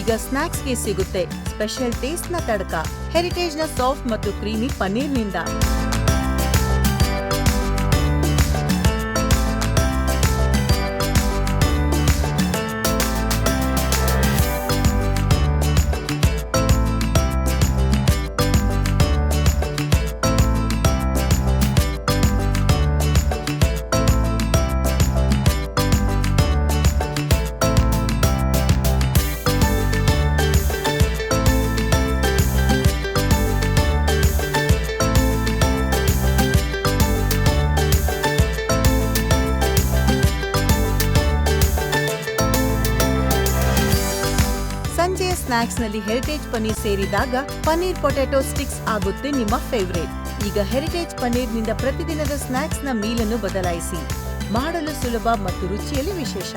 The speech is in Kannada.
ಈಗ ಸ್ನಾಕ್ಸ್ಗೆ ಸಿಗುತ್ತೆ. ಸ್ಪೆಷಲ್ ಟೇಸ್ಟ್ನ ತಡಕ. ಹೆರಿಟೇಜ್ನ ಸಾಫ್ಟ್ ಮತ್ತು ಕ್ರೀಮಿ ಪನ್ನೀರ್ನಿಂದ. ಸ್ನಾಕ್ಸ್ನಲ್ಲಿ ಹೆರಿಟೇಜ್ ಪನ್ನೀರ್ ಸೇರಿದಾಗ ಪನ್ನೀರ್ ಪೊಟ್ಯಾಟೊ ಸ್ಟಿಕ್ಸ್ ಆಗುತ್ತೆ ನಿಮ್ಮ ಫೇವರೇಟ್ ಈಗ ಹೆರಿಟೇಜ್ ಪನ್ನೀರ್ನಿಂದ ಪ್ರತಿದಿನದ ಸ್ನಾಕ್ಸ್ನ ಮೀಲನ್ನು ಬದಲಾಯಿಸಿ. ಮಾಡಲು ಸುಲಭ ಮತ್ತು ರುಚಿಯಲ್ಲಿ ವಿಶೇಷ.